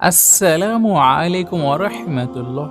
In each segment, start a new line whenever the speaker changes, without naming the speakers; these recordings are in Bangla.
আসসালামু আলাইকুম আরহামতুল্লাহ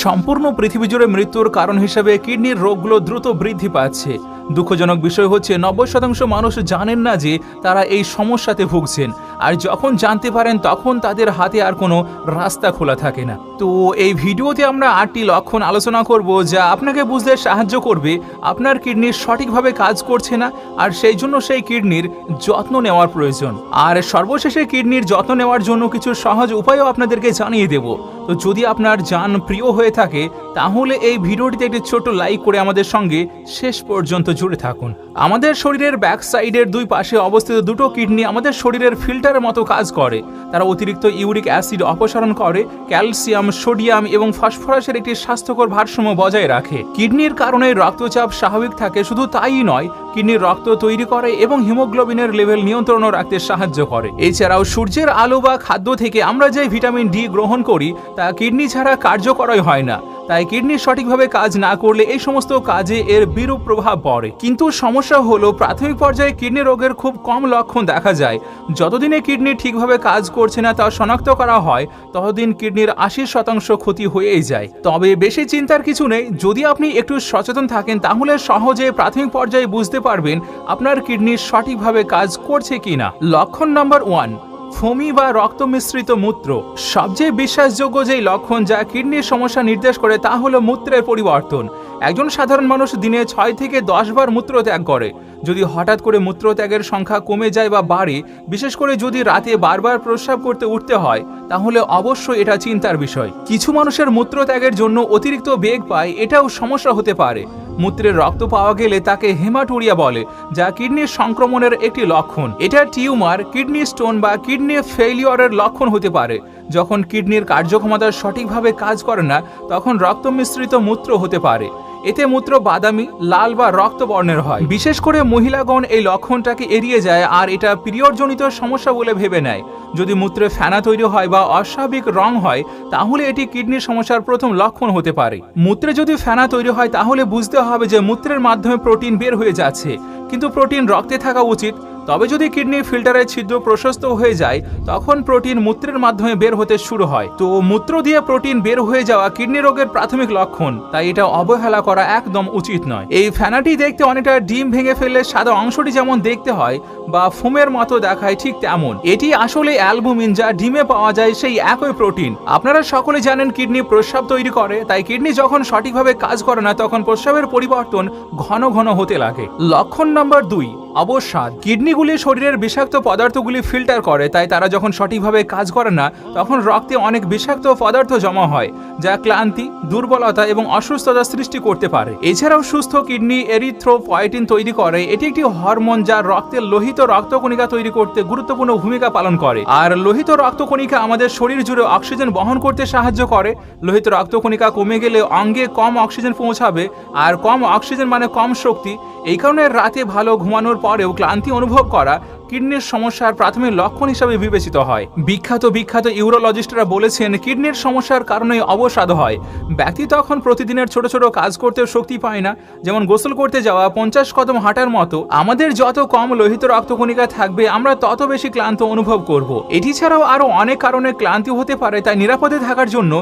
সম্পূর্ণ পৃথিবী জুড়ে মৃত্যুর কারণ হিসেবে কিডনির রোগগুলো দ্রুত বৃদ্ধি পাচ্ছে। দুঃখজনক বিষয় হচ্ছে, নব্বই শতাংশ মানুষ জানেন না যে তারা এই সমস্যাতে ভুগছেন। আর যখন জানতে পারেন, তখন তাদের হাতে আর কোনো রাস্তা খোলা থাকে না। তো এই ভিডিওতে আমরা আটটি লক্ষণ আলোচনা করব যা আপনাকে বুঝতে সাহায্য করবে। আপনার কিডনি সঠিকভাবে কাজ করছে না, আর সেই জন্য সেই কিডনির যত্ন নেওয়ার প্রয়োজন। আর সর্বশেষে কিডনির যত্ন নেওয়ার জন্য কিছু সহজ উপায়ও আপনাদেরকে জানিয়ে দেব। তো যদি আপনার যান প্রিয় হয়ে থাকে, তাহলে এই ভিডিওটিতে একটি ছোট লাইক করে আমাদের সঙ্গে শেষ পর্যন্ত জুড়ে থাকুন। আমাদের শরীরের ব্যাক সাইডের দুই পাশে অবস্থিত দুটো কিডনি আমাদের শরীরের ফিল্টারের মতো কাজ করে। তারা অতিরিক্ত ইউরিক অ্যাসিড অপসারণ করে ক্যালসিয়াম সোডিয়াম এবং ফসফরাসের একটি স্বাস্থ্যকর ভারসাম্য বজায় রাখে। কিডনির কারণে রক্তচাপ স্বাভাবিক থাকে, শুধু তাই নয় কিডনির রক্ত তৈরি করে এবং হিমোগ্লোবিনের লেভেল নিয়ন্ত্রণও রাখতে সাহায্য করে। এছাড়াও সূর্যের আলো বা খাদ্য থেকে আমরা যে ভিটামিন ডি গ্রহণ করি, তা কিডনি ছাড়া কার্যকরই হয় না। তাই কিডনি সঠিকভাবে কাজ না করলে এই সমস্ত কাজে এর বিরূপ প্রভাব পড়ে। কিন্তু সমস্যা হলো প্রাথমিক পর্যায়ে কিডনি রোগের খুব কম লক্ষণ দেখা যায়। যতদিনে কিডনি ঠিকভাবে কাজ করছে না তা শনাক্ত করা হয়, ততদিন কিডনির আশি শতাংশ ক্ষতি হয়েই যায়। তবে বেশি চিন্তার কিছু নেই, যদি আপনি একটু সচেতন থাকেন, তাহলে সহজে প্রাথমিক পর্যায়ে বুঝতে পারবেন আপনার কিডনি সঠিকভাবে কাজ করছে কিনা। লক্ষণ নাম্বার ওয়ান ফমি বা রক্ত মিশ্রিত মূত্র। সবচেয়ে বিশ্বাসযোগ্য যেই লক্ষণ যা কিডনির সমস্যা নির্দেশ করে তা হলো মূত্রের পরিবর্তন। একজন সাধারণ মানুষ দিনে ছয় থেকে দশ বার মূত্র ত্যাগ করে। যদি হঠাৎ করে মূত্রত্যাগের সংখ্যা কমে যায় বা বাড়ে, বিশেষ করে যদি রাতে বারবার প্রস্রাব করতে উঠতে হয়, তাহলে অবশ্যই এটা চিন্তার বিষয়। কিছু মানুষের মূত্রত্যাগের জন্য অতিরিক্ত বেগ পায়, এটাও সমস্যা হতে পারে। মূত্রের রক্ত পাওয়া গেলে তাকে হেমাটোরিয়া বলে, যা কিডনির সংক্রমণের একটি লক্ষণ। এটা টিউমার, কিডনি স্টোন বা কিডনি ফেলিওরের লক্ষণ হতে পারে। যখন কিডনির কার্যক্ষমতা সঠিকভাবে কাজ করে না, তখন রক্ত মিশ্রিত মূত্র হতে পারে। এতে মূত্র, বাদামি, লাল বা রক্ত বর্ণের হয়। বিশেষ করে মহিলাগণ এই লক্ষণটাকে এড়িয়ে যায় আর এটা পিরিয়ডজনিত সমস্যা বলে ভেবে নেয়। যদি মূত্রে ফেনা তৈরি হয় বা অস্বাভাবিক রং হয়, তাহলে এটি কিডনির সমস্যার প্রথম লক্ষণ হতে পারে। মূত্রে যদি ফেনা তৈরি হয়, তাহলে বুঝতে হবে যে মূত্রের মাধ্যমে প্রোটিন বের হয়ে যাচ্ছে। কিন্তু প্রোটিন রক্তে থাকা উচিত তবে যদি কিডনি ফিল্টারের ছিদ্র প্রশস্ত হয়ে যায়, তখন প্রোটিন মূত্রের মাধ্যমে বের হতে শুরু হয়। তো মূত্র দিয়ে প্রোটিন বের হয়ে যাওয়া কিডনি রোগের প্রাথমিক লক্ষণ, তাই এটা অবহেলা করা একদম উচিত নয়। এই ফ্যানাটি দেখতে অনেকটা ডিম ভেঙে ফেললে সাদা অংশটি যেমন দেখতে হয় বা ফোমের মতো দেখায় ঠিক তেমন। এটি আসলে অ্যালবুমিন যা ডিমে পাওয়া যায় সেই একই প্রোটিন। আপনারা সকলে জানেন কিডনি প্রস্রাব তৈরি করে, তাই কিডনি যখন সঠিকভাবে কাজ করে না, তখন প্রস্রাবের পরিবর্তন ঘন ঘন হতে লাগে। লক্ষণ নম্বর দুই অবসাদ কিডনিগুলি শরীরের বিষাক্ত পদার্থগুলি ফিল্টার করে, তাই তারা যখন সঠিকভাবে কাজ করে না, তখন রক্তে অনেক বিষাক্ত পদার্থ জমা হয়, যা ক্লান্তি, দুর্বলতা এবং অসুস্থতা সৃষ্টি করতে পারে। এছাড়াও সুস্থ কিডনি এরিথ্রোপয়েটিন তৈরি করে, এটি একটি হরমোন যা রক্তের লোহিত রক্তকণিকা তৈরি করতে গুরুত্বপূর্ণ ভূমিকা পালন করে। আর লোহিত রক্তকণিকা আমাদের শরীর জুড়ে অক্সিজেন বহন করতে সাহায্য করে। লোহিত রক্তকণিকা কমে গেলে অঙ্গে কম অক্সিজেন পৌঁছাবে, আর কম অক্সিজেন মানে কম শক্তি। এই কারণে রাতে ভালো ঘুমানোর পরেও ক্লান্তি অনুভব করা কিডনির সমস্যার প্রাথমিক লক্ষণ হিসাবে বিবেচিত হয়। বিখ্যাত বিখ্যাত ইউরোলজিস্টরা বলেছেন, কিডনির সমস্যার কারণে অবসাদ হয়। ব্যক্তি তখন প্রতিদিনের ছোট ছোট কাজ করতেও শক্তি পায় না। যেমন গোসল করতে যাওয়া, পঞ্চাশ কদম হাঁটার মতো। আমাদের যত কম লোহিত রক্তকণিকা থাকবে, আমরা তত বেশি ক্লান্ত অনুভব করব। এটি ছাড়াও আরও অনেক কারণে ক্লান্তি হতে পারে, তাই নিরাপদে থাকার জন্য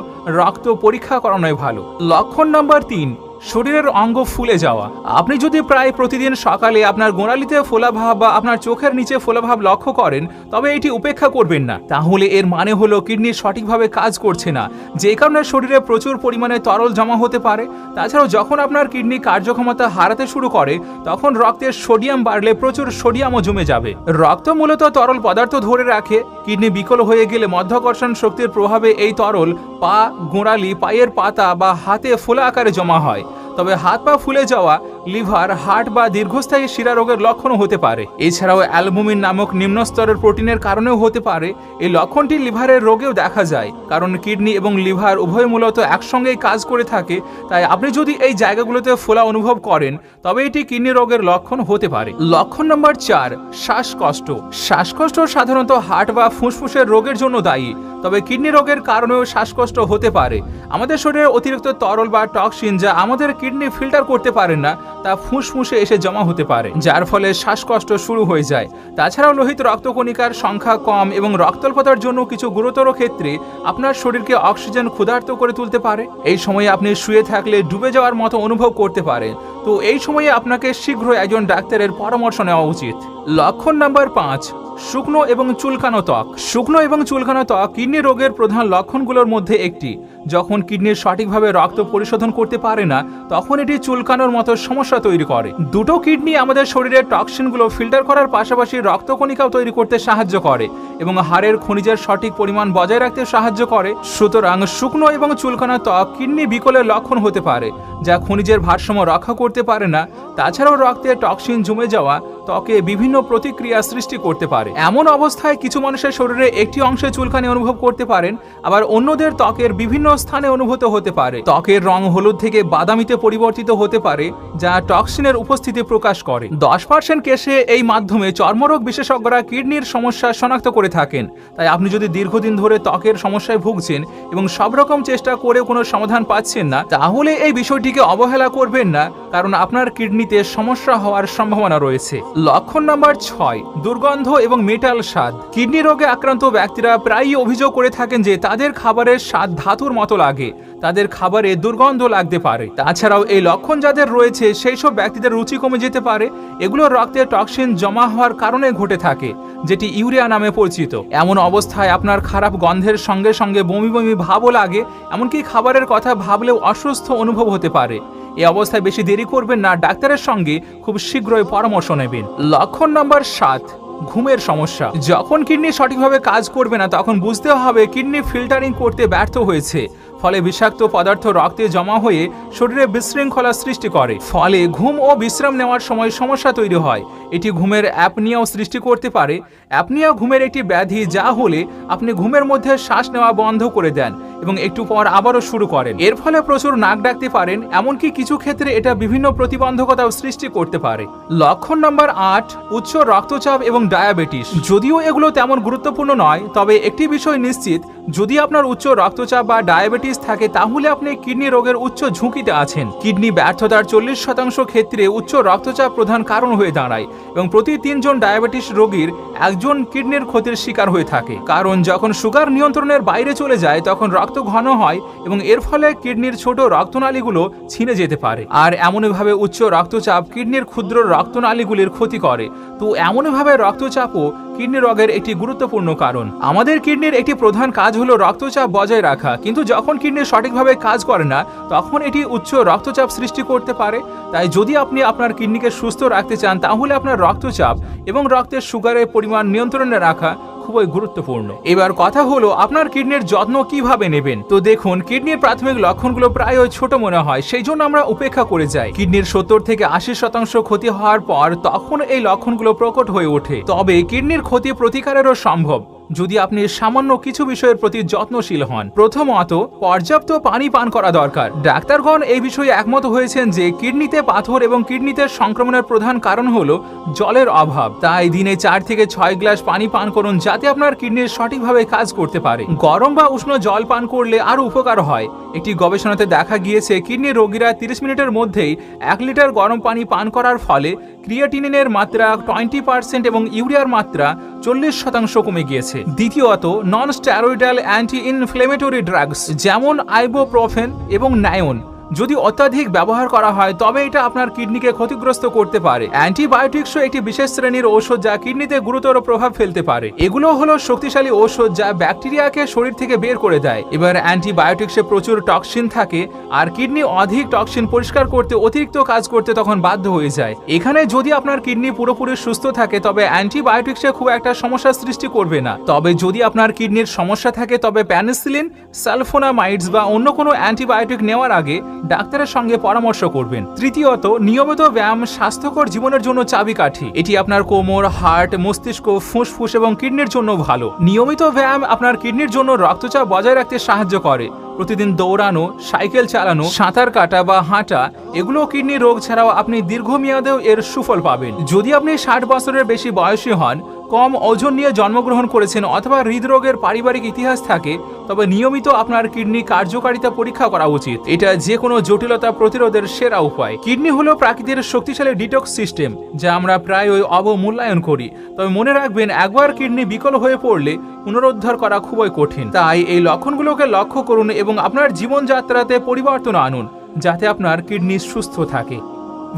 রক্ত পরীক্ষা করানোই ভালো। লক্ষণ নম্বর তিন শরীরের অঙ্গ ফুলে যাওয়া। আপনি যদি প্রায় প্রতিদিন সকালে আপনার গোড়ালিতে ফোলাভাব বা আপনার চোখের নিচে ফোলাভাব লক্ষ্য করেন, তবে এটি উপেক্ষা করবেন না। তাহলে এর মানে হলো কিডনি সঠিকভাবে কাজ করছে না। যে কারণে শরীরে প্রচুর পরিমাণে তরল জমা হতে পারে। তাছাড়াও যখন আপনার কিডনি কার্যক্ষমতা হারাতে শুরু করে, তখন রক্তের সোডিয়াম বাড়লে প্রচুর সোডিয়ামও জমে যাবে। রক্ত মূলত তরল পদার্থ ধরে রাখে। কিডনি বিকল হয়ে গেলে মধ্যাকর্ষণ শক্তির প্রভাবে এই তরল পা গোড়ালি পায়ের পাতা বা হাতে ফোলা আকারে জমা হয়। তবে হাত পা ফুলে যাওয়া, লিভার, হার্ট বা দীর্ঘস্থায়ী শিরা রোগের লক্ষণও হতে পারে। এছাড়াও অ্যালবুমিন নামক নিম্ন স্তরের প্রোটিনের কারণেও হতে পারে। এই লক্ষণটি লিভারের রোগেও দেখা যায়, কারণ কিডনি এবং লিভার উভয় মূলত একসঙ্গেই কাজ করে থাকে। তাই আপনি যদি এই জায়গাগুলোতে ফোলা অনুভব করেন, তবে এটি কিডনি রোগের লক্ষণ হতে পারে। লক্ষণ নম্বর চার, শ্বাসকষ্ট। শ্বাসকষ্ট সাধারণত হার্ট বা ফুসফুসের রোগের জন্য দায়ী, তবে কিডনি রোগের কারণেও শ্বাসকষ্ট হতে পারে। আমাদের শরীরে অতিরিক্ত তরল বা টক্সিন যা আমাদের কিডনি ফিল্টার করতে পারেন না, তা ফুসফুসে এসে জমা হতে পারে, যার ফলে শ্বাসকষ্ট শুরু হয়ে যায়। তাছাড়াও লোহিত রক্তকণিকার সংখ্যা কম এবং রক্তল্পতার জন্য কিছু গুরুতর ক্ষেত্রে আপনার শরীরকে অক্সিজেন ক্ষুধার্ত করে তুলতে পারে। এই সময়ে আপনি শুয়ে থাকলে ডুবে যাওয়ার মতো অনুভব করতে পারেন তো এই সময়ে আপনাকে শীঘ্রই একজন ডাক্তারের পরামর্শ নেওয়া উচিত। লক্ষণ নাম্বার পাঁচ শুকনো এবং চুলকানো ত্বক। শুকনো এবং চুলকানো ত্বক কিডনি রোগের প্রধান লক্ষণগুলোর মধ্যে একটি। যখন কিডনির সঠিকভাবে রক্ত পরিশোধন করতে পারে না, তখন এটি চুলকানোর মতো সমস্যা তৈরি করে। দুটো কিডনি আমাদের শরীরের টক্সিনগুলো ফিল্টার করার পাশাপাশি রক্তকণিকাও তৈরি করতে সাহায্য করে। এবং হাড়ের খনিজের সঠিক পরিমাণ বজায় রাখতে সাহায্য করে। সুতরাং শুকনো এবং চুলকানো ত্বক কিডনি বিকলের লক্ষণ হতে পারে, যা খনিজের ভারসাম্য রক্ষা করতে পারে না। তাছাড়াও রক্তে টক্সিন জমে যাওয়া ত্বকে বিভিন্ন প্রতিক্রিয়া সৃষ্টি করতে পারে। এমন অবস্থায় কিছু মানুষের শরীরে একটি অংশে চুলকানি অনুভব করতে পারেন, আবার অন্যদের ত্বকের বিভিন্ন স্থানে অনুভূত হতে পারে। ত্বকের রং হলুদ থেকে বাদামিতে পরিবর্তিত হতে পারে, যা টক্সিনের উপস্থিতি প্রকাশ করে। দশ পার্সেন্ট কেসে এই মাধ্যমে চর্মরোগ বিশেষজ্ঞরা কিডনির সমস্যা শনাক্ত করে থাকেন। তাই আপনি যদি দীর্ঘদিন ধরে ত্বকের সমস্যায় ভুগছেন এবং সব রকম চেষ্টা করেও কোনো সমাধান পাচ্ছেন না, তাহলে এই বিষয়টিকে অবহেলা করবেন না। কারণ আপনার কিডনিতে সমস্যা হওয়ার সম্ভাবনা রয়েছে। লক্ষণ নাম্বার ছয়, দুর্গন্ধ এবং মেটাল স্বাদ। কিডনি রোগে আক্রান্ত ব্যক্তিরা প্রায়ই অভিযোগ করে থাকেন যে তাদের খাবারের স্বাদ ধাতুর মতো লাগে। তাদের খাবারে দুর্গন্ধ লাগতে পারে। তাছাড়াও এই লক্ষণ যাদের রয়েছে সেই সব ব্যক্তিদের রুচি কমে যেতে পারে। এগুলো রক্তে টক্সিন জমা হওয়ার কারণে ঘটে থাকে, যেটি ইউরিয়া নামে পরিচিত। এমন অবস্থায় আপনার খারাপ গন্ধের সঙ্গে সঙ্গে বমি বমি ভাবও লাগে, এমনকি খাবারের কথা ভাবলেও অসুস্থ অনুভব হতে পারে। এই অবস্থায় বেশি দেরি করবেন না, ডাক্তারের সঙ্গে খুব শীঘ্রই পরামর্শ নেবেন। লক্ষণ নম্বর সাত, ঘুমের সমস্যা। যখন কিডনি সঠিকভাবে কাজ করবে না, তখন বুঝতে হবে কিডনি ফিল্টারিং করতে ব্যর্থ হয়েছে। ফলে বিষাক্ত পদার্থ রক্তে জমা হয়ে শরীরে বিশৃঙ্খলা সৃষ্টি করে। ফলে ঘুম ও বিশ্রাম নেওয়ার সময় সমস্যা তৈরি হয়। এটি ঘুমের অ্যাপনিয়াও সৃষ্টি করতে পারে। অ্যাপনিয়া ঘুমের একটি ব্যাধি যা হলে আপনি ঘুমের মধ্যে শ্বাস নেওয়া বন্ধ করে দেন এবং একটু পর আবারও শুরু করেন। এর ফলে প্রচুর নাক ডাকতে পারেন, এমনকি কিছু ক্ষেত্রে এটা বিভিন্ন প্রতিবন্ধকতাও সৃষ্টি করতে পারে। লক্ষণ নম্বর আট, উচ্চ রক্তচাপ এবং ডায়াবেটিস। যদিও এগুলো তেমন গুরুত্বপূর্ণ নয়, তবে একটি বিষয় নিশ্চিত, যদি আপনার উচ্চ রক্তচাপ বা ডায়াবেটিস থাকে, তাহলে আপনি কিডনি রোগের উচ্চ ঝুঁকিতে আছেন। কিডনি ব্যর্থতার চল্লিশ শতাংশ ক্ষেত্রে উচ্চ রক্তচাপ প্রধান কারণ হয়ে দাঁড়ায় এবং প্রতি তিনজন ডায়াবেটিস রোগীর একজন কিডনির ক্ষতির শিকার হয়ে থাকে। কারণ যখন সুগার নিয়ন্ত্রণের বাইরে চলে যায়, তখন রক্ত ঘন হয় এবং এর ফলে কিডনির ছোট রক্তনালীগুলো ছিঁড়ে যেতে পারে। আর এমনভাবে উচ্চ রক্তচাপ কিডনির ক্ষুদ্র রক্তনালীগুলির ক্ষতি করে। তো এমনভাবে রক্তচাপও কিডনি রোগের একটি গুরুত্বপূর্ণ কারণ। আমাদের কিডনির একটি প্রধান কাজ হলো রক্তচাপ বজায় রাখা। কিন্তু যখন কিডনি সঠিকভাবে কাজ করে না, তখন এটি উচ্চ রক্তচাপ সৃষ্টি করতে পারে। তাই যদি আপনি আপনার কিডনিকে সুস্থ রাখতে চান, তাহলে আপনার রক্তচাপ এবং রক্তের সুগারের পরিমাণ নিয়ন্ত্রণে রাখা খুবই গুরুত্বপূর্ণ। এবার কথা হলো, আপনার কিডনির যত্ন কীভাবে নেবেন? তো দেখুন, কিডনির প্রাথমিক লক্ষণগুলো প্রায়ই ছোট মনে হয় সেই জন্য আমরা উপেক্ষা করে যাই। কিডনির সত্তর থেকে আশি শতাংশ ক্ষতি হওয়ার পর তখন এই লক্ষণগুলো প্রকট হয়ে ওঠে। তবে কিডনির ক্ষতি প্রতিকারেরও সম্ভব। যদি আপনি সামান্য কিছু বিষয়ের প্রতি যত্নশীল হন, প্রথমত পর্যাপ্ত পানি পান করা দরকার। ডাক্তারগণ এই বিষয়ে একমত হয়েছেন যে কিডনিতে পাথর এবং কিডনিতে সংক্রমণের প্রধান কারণ হল জলের অভাব। তাই দিনে চার থেকে ছয় গ্লাস পানি পান করুন যাতে আপনার কিডনির সঠিকভাবে কাজ করতে পারে। গরম বা উষ্ণ জল পান করলে আরও উপকার হয়। একটি গবেষণাতে দেখা গিয়েছে কিডনির রোগীরা তিরিশ মিনিটের মধ্যেই এক লিটার গরম পানি পান করার ফলে ক্রিয়েটিনিনের মাত্রা টোয়েন্টি পার্সেন্ট এবং ইউরিয়ার মাত্রা চল্লিশ শতাংশ কমে গিয়েছে। দ্বিতীয়ত non steroidal anti inflammatory drugs যেমন আইবোপ্রোফেন এবং নায়ন যদি অত্যাধিক ব্যবহার করা হয়, তবে এটা আপনার কিডনিকে ক্ষতিগ্রস্ত করতে পারে। অ্যান্টিবায়োটিক্সও একটি বিশেষ শ্রেণির ঔষধ যা কিডনিতে গুরুতর প্রভাব ফেলতে পারে। এগুলো হলো শক্তিশালী ঔষধ যা ব্যাকটেরিয়াকে শরীর থেকে বের করে দেয়। এবার অ্যান্টিবায়োটিক্সে প্রচুর টক্সিন থাকে, আর কিডনি অধিক টক্সিন পরিষ্কার করতে অতিরিক্ত কাজ করতে তখন বাধ্য হয়ে যায়। এখানে যদি আপনার কিডনি পুরোপুরি সুস্থ থাকে, তবে অ্যান্টিবায়োটিক্সে খুব একটা সমস্যা সৃষ্টি করবে না। তবে যদি আপনার কিডনির সমস্যা থাকে, তবে প্যানিসিলিন, সালফোনামাইডস বা অন্য কোনো অ্যান্টিবায়োটিক নেওয়ার আগে ডাক্তারের সঙ্গে পরামর্শ করবেন। তৃতীয়ত, নিয়মিত ব্যায়াম স্বাস্থ্যকর জীবনের জন্য চাবিকাঠি। এটি আপনার কোমর হার্ট মস্তিষ্ক, ফুসফুস এবং কিডনির জন্য ভালো। নিয়মিত ব্যায়াম আপনার কিডনির জন্য রক্তচাপ বজায় রাখতে সাহায্য করে। প্রতিদিন দৌড়ানো, সাইকেল চালানো, সাঁতার কাটা বা হাঁটা, এগুলো কিডনি রোগ ছাড়াও আপনি দীর্ঘমেয়াদেও এর সুফল পাবেন। যদি আপনি ষাট বছরের বেশি বয়সী হন, কম ওজন নিয়ে জন্মগ্রহণ করেছেন অথবা হৃদরোগের পারিবারিক ইতিহাস থাকে, তবে নিয়মিত আপনার কিডনি কার্যকারিতা পরীক্ষা করা উচিত। এটা যে কোনো জটিলতা প্রতিরোধের সেরা উপায়। কিডনি হলো প্রাকৃতিক শক্তিশালী ডিটক্স সিস্টেম, যা আমরা প্রায় ওই অবমূল্যায়ন করি। তবে মনে রাখবেন, একবার কিডনি বিকল হয়ে পড়লে পুনরুদ্ধার করা খুবই কঠিন। তাই এই লক্ষণগুলোকে লক্ষ্য করুন এবং আপনার জীবনযাত্রাতে পরিবর্তন আনুন, যাতে আপনার কিডনি সুস্থ থাকে।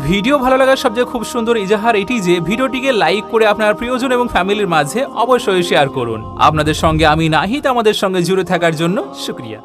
ভিডিও ভালো লাগার সবচেয়ে খুব সুন্দর ইজাহার এটি যে, ভিডিওটিকে লাইক করে আপনার প্রিয়জন এবং ফ্যামিলির মাঝে অবশ্যই শেয়ার করুন। আপনাদের সঙ্গে আমি নাহিদ, আমাদের সঙ্গে জুড়ে থাকার জন্য শুক্রিয়া।